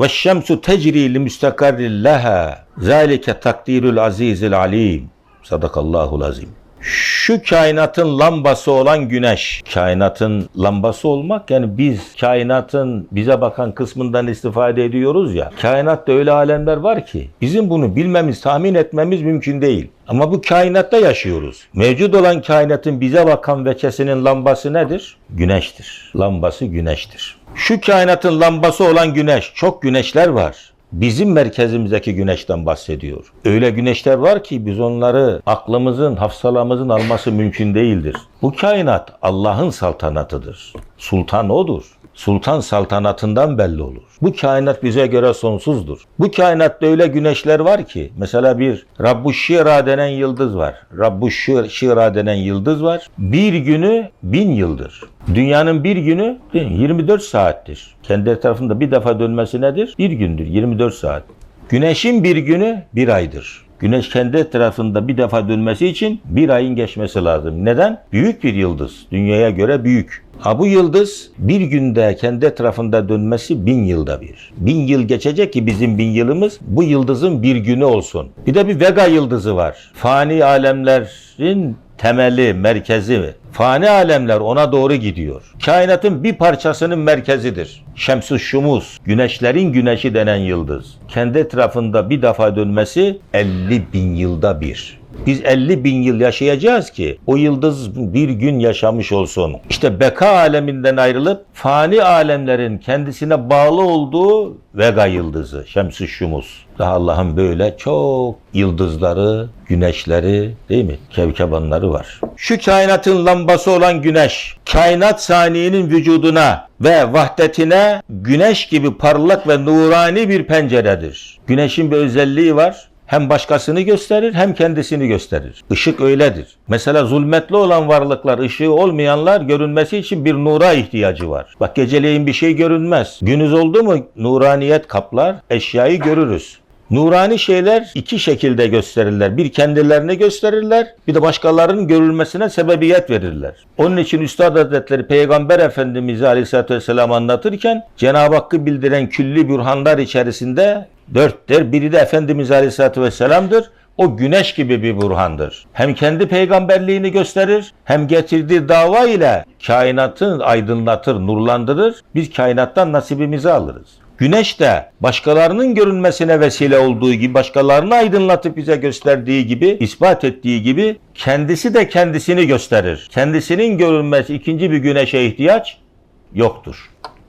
Ve şemsu tecri li müstakarrin leha. Zalike takdirul azizil alim. Sadakallahul azim. Şu kainatın lambası olan güneş, kainatın lambası olmak yani biz kainatın bize bakan kısmından istifade ediyoruz ya. Kainatta öyle alemler var ki bizim bunu bilmemiz, tahmin etmemiz mümkün değil. Ama bu kainatta yaşıyoruz. Mevcut olan kainatın bize bakan veçesinin lambası nedir? Güneştir. Lambası güneştir. Şu kainatın lambası olan güneş, çok güneşler var bizim merkezimizdeki güneşten bahsediyor. Öyle güneşler var ki biz onları aklımızın, hafsalamızın alması mümkün değildir. Bu kainat Allah'ın saltanatıdır. Sultan odur. Sultan saltanatından belli olur. Bu kainat bize göre sonsuzdur. Bu kainatta öyle güneşler var ki mesela bir Rabbu Şira denen yıldız var. Rabbu Şir- Şira denen yıldız var. Bir günü bin yıldır. Dünyanın bir günü 24 saattir. Kendi etrafında bir defa dönmesi nedir? Bir gündür, 24 saat. Güneşin bir günü bir aydır. Güneş kendi etrafında bir defa dönmesi için bir ayın geçmesi lazım. Neden? Büyük bir yıldız. Dünyaya göre büyük. Ha bu yıldız bir günde kendi etrafında dönmesi bin yılda bir. Bin yıl geçecek ki bizim bin yılımız bu yıldızın bir günü olsun. Bir de bir Vega yıldızı var. Fani alemlerin temeli, merkezi. Fani alemler ona doğru gidiyor. Kainatın bir parçasının merkezidir. Şems-ı Şumus, güneşlerin güneşi denen yıldız. Kendi etrafında bir defa dönmesi 50 bin yılda bir. Biz 50 bin yıl yaşayacağız ki o yıldız bir gün yaşamış olsun. İşte beka aleminden ayrılıp fani alemlerin kendisine bağlı olduğu Vega yıldızı, Şems-ı Şumus. Daha Allah'ın böyle çok yıldızları, güneşleri değil mi? Kevkebanları var. Şu kainatın lambası olan güneş, kainat saniyenin vücuduna ve vahdetine güneş gibi parlak ve nurani bir penceredir. Güneşin bir özelliği var. Hem başkasını gösterir hem kendisini gösterir. Işık öyledir. Mesela zulmetli olan varlıklar, ışığı olmayanlar görünmesi için bir nura ihtiyacı var. Bak geceleyin bir şey görünmez. Günüz oldu mu nuraniyet kaplar, eşyayı görürüz. Nurani şeyler iki şekilde gösterirler. Bir kendilerini gösterirler, bir de başkalarının görülmesine sebebiyet verirler. Onun için Üstad Hazretleri Peygamber Efendimiz'i Aleyhisselatü Vesselam anlatırken Cenab-ı Hakk'ı bildiren külli bürhanlar içerisinde dörttür. Biri de Efendimiz Aleyhisselatü Vesselam'dır. O güneş gibi bir burhandır. Hem kendi peygamberliğini gösterir, hem getirdiği dava ile kainatı aydınlatır, nurlandırır. Biz kainattan nasibimizi alırız. Güneş de başkalarının görünmesine vesile olduğu gibi, başkalarını aydınlatıp bize gösterdiği gibi, ispat ettiği gibi kendisi de kendisini gösterir. Kendisinin görünmesi ikinci bir güneşe ihtiyaç yoktur.